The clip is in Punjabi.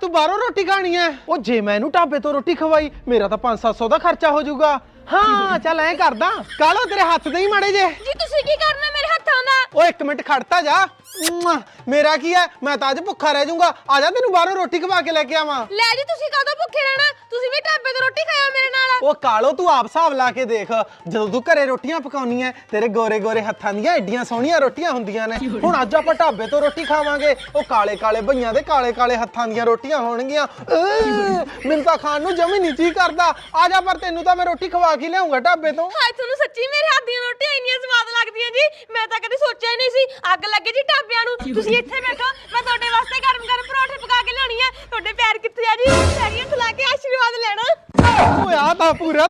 ਤੂੰ ਬਾਹਰੋਂ ਰੋਟੀ ਖਾਣੀ ਐ। ਉਹ ਜੇ ਮੈਂ ਇਹਨੂੰ ਢਾਬੇ ਤੋਂ ਰੋਟੀ ਖਵਾਈ ਮੇਰਾ ਤਾਂ 5-700 ਦਾ ਖਰਚਾ ਹੋ ਜਾਊਗਾ। ਹਾਂ ਚੱਲ ਐਂ ਕਰਦਾ। ਕਾਲੋ ਤੇਰੇ ਹੱਥ ਦੇ ਹੀ ਮਾੜੇ ਜੇ। ਜੀ ਤੁਸੀਂ ਕੀ ਕਰਨਾ ਮੇਰੇ ਹੱਥਾਂ ਦਾ? ਓ ਇੱਕ ਮਿੰਟ ਖੜਤਾ ਜਾ। ਮੁਆ, ਮੇਰਾ ਕੀ ਐ? ਮੈਂ ਤਾਂ ਅੱਜ ਭੁੱਖਾ ਰਹਿ ਜਾਊਂਗਾ। ਆ ਜਾ ਤੈਨੂੰ ਬਾਹਰੋਂ ਰੋਟੀ ਖਵਾ ਕੇ ਲੈ ਕੇ ਆਵਾਂ। ਲੈ ਜੀ ਤੁਸੀਂ ਕਦੋਂ ਭੁੱਖੇ ਰਹਿਣਾ? ਤੁਸੀਂ ਵੀ ਢਾਬੇ ਤੋਂ ਰੋਟੀ ਖਾਇਓ ਮੇਰੇ ਉਹ ਕਾਲੋ, ਤੂੰ ਆਪ ਹਿਸਾਬ ਲਾ ਕੇ ਦੇਖ। ਜਦੋਂ ਤੂੰ ਘਰੇ ਰੋਟੀਆਂ ਪਕਾਉਣੀ ਐ, ਤੇਰੇ ਗੋਰੇ ਗੋਰੇ ਹੱਥਾਂ ਦੀਆਂ ਐਡੀਆਂ ਸੋਹਣੀਆਂ ਰੋਟੀਆਂ ਹੁੰਦੀਆਂ ਨੇ। ਹੁਣ ਅੱਜ ਆਪਾਂ ਢਾਬੇ ਤੋਂ ਰੋਟੀ ਖਾਵਾਂਗੇ। ਉਹ ਕਾਲੇ ਕਾਲੇ ਭਈਆਂ ਦੇ ਕਾਲੇ ਕਾਲੇ ਹੱਥਾਂ ਦੀਆਂ ਰੋਟੀਆਂ ਹੋਣਗੀਆਂ। ਮੈਨੂੰ ਤਾਂ ਖਾਣ ਨੂੰ ਜਮੀ ਨਹੀਂ ਜੀ ਕਰਦਾ। ਆ ਜਾ ਪਰ ਤੈਨੂੰ ਤਾਂ ਮੈਂ ਰੋਟੀ ਖਵਾ ਕੇ ਲਿਆਉਂਗਾ ਢਾਬੇ ਤੋਂ। ਹਾਏ, ਤੁਹਾਨੂੰ ਸੱਚੀ ਮੇਰੇ ਹੱਥ ਦੀਆਂ ਰੋਟੀਆਂ ਇੰਨੀਆਂ ਸਵਾਦ ਲੱਗਦੀਆਂ ਜੀ? ਮੈਂ ਤਾਂ ਕਦੇ ਸੋਚਿਆ ਹੀ ਨਹੀਂ ਸੀ। ਅੱਗ ਲੱਗੇ ਜੀ ਢਾਬਿਆਂ ਨੂੰ। ਤੁਸੀਂ ਇੱਥੇ ਬੈਠੋ। ਮੈਂ ਤੁਹਾਡੇ ਵਾਸਤੇ ਗਰਮ ਗਰਮ ਪਰੌਂਠੇ ਪਕਾ ਕੇ ਲਿਆਉਣੀ ਆ ਤੁਹਾਡੇ ਪੈਰ ਕਿੱਥੇ ਆ ਜੀ? ਓਏ ਆ ਤਾਂ ਪੂਰਾ।